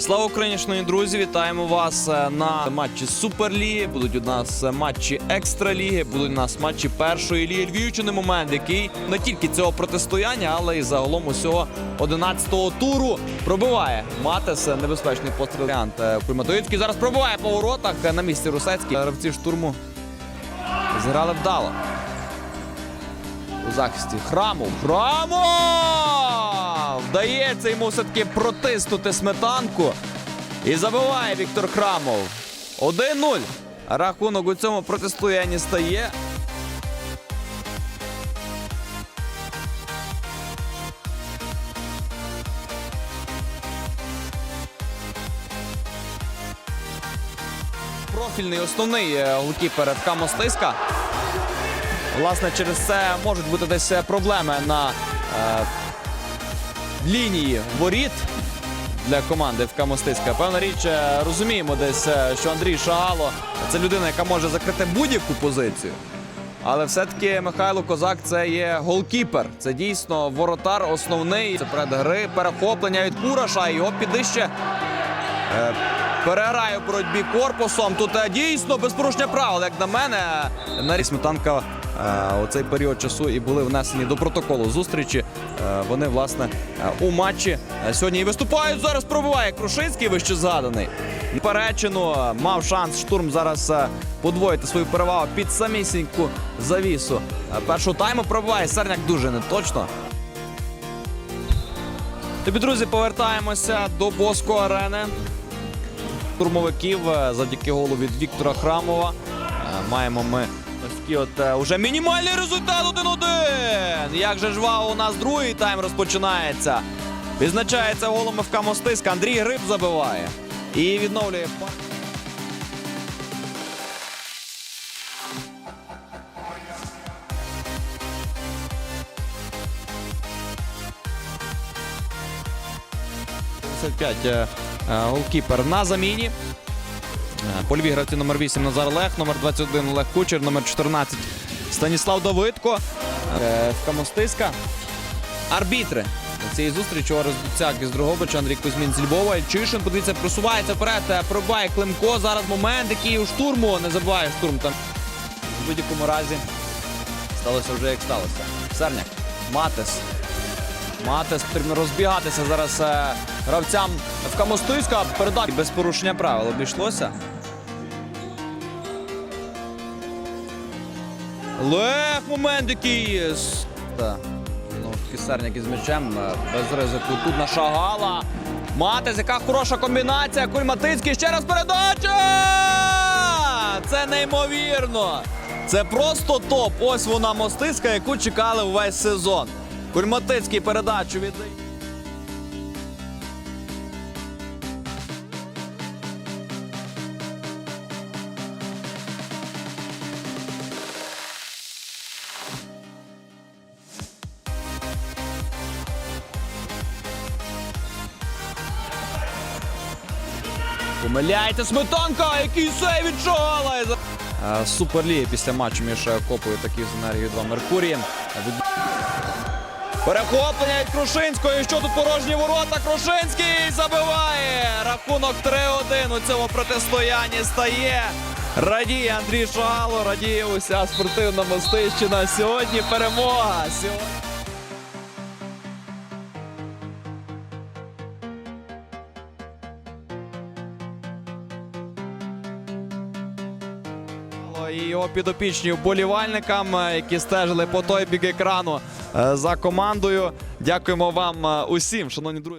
Слава Україні, шановні друзі! Вітаємо вас е, на матчі Суперліги. Будуть у нас е, матчі Екстраліги, будуть у нас матчі першої ліги. Львівщини момент, який не тільки цього протистояння, але й загалом усього 11-го туру пробиває Матес. е, Небезпечний пострілянт Кульматоїцький. Зараз пробиває по воротах на місці Русецький. Гравці штурму зіграли вдало. У захисті храму. Храму! Вдається йому все-таки протиснути сметанку. І забиває Віктор Храмов. 1-0. Рахунок у цьому протистоянні стає. Профільний основний е, голкіпер ФК Мостиська. Власне, через це можуть бути десь е, проблеми на е, лінії воріт для команди ФК Мостиська. Певна річ, е, розуміємо десь, е, що Андрій Шагало це людина, яка може закрити будь-яку позицію. Але все-таки Михайло Козак це є голкіпер. Це дійсно воротар основний. Це перед гри перехоплення від Кураша. Його підище е, переграє в боротьбі корпусом. Тут дійсно без порушення правил, як на мене. На сметанка у цей період часу і були внесені до протоколу зустрічі. Е, Вони, власне, е, у матчі е, сьогодні і виступають. Зараз пробиває Крушинський, вище згаданий. Перечину е, мав шанс штурм зараз е, подвоїти свою перевагу під самісіньку завісу. Е, Першого тайму пробиває Серняк дуже неточно. Тобі, друзі, повертаємося до Боско арени штурмовиків е, завдяки голу від Віктора Храмова. Е, Маємо ми ось от е, уже мінімальний результат 1-1. Як же жваво у нас другий тайм розпочинається. Відзначається голом ФК Мостиська. Андрій Гриб забиває. І відновлює. П'ять е, голкіпер на заміні. Е, Польові гравці номер 8 Назар Лех, номер 21 Олег Кучер, номер 14 Станіслав Давидко. Е, ФК Мостиська. Арбітри цієї зустрічі Орес Буцяк із Дрогобича, Андрій Кузьмін з Львова. Чишин, подивіться, просувається вперед, е, пробиває Климко. Зараз момент, який у штурму. Не забуває штурм там. В будь-якому разі сталося вже як сталося. Серняк. Матес. Матес потрібно розбігатися зараз е, гравцям ФК Мостиська. Передача без порушення правил обійшлося. Лех момент. Ну, такий Серняк із м'ячем е, без ризику. Тут нашагала. Матес, яка хороша комбінація. Кульматицький ще раз передача! Це неймовірно. Це просто топ. Ось вона мостиська, яку чекали увесь сезон. Кульматицький передачу віддає. Помиляється Сметанка, який сейв від Шагала. Після матчу між Копою та Київ з енергією 2 Меркурієм. Перехоплення від Крушинського. І що тут порожні ворота? Крушинський забиває. Рахунок 3-1 у цьому протистоянні стає. Радіє Андрій Шагало, радіє уся спортивна мостищина. Сьогодні перемога. Сьогодні... І його підопічні вболівальникам, е, які стежили по той бік екрану е, за командою. Дякуємо вам е, усім, шановні друзі.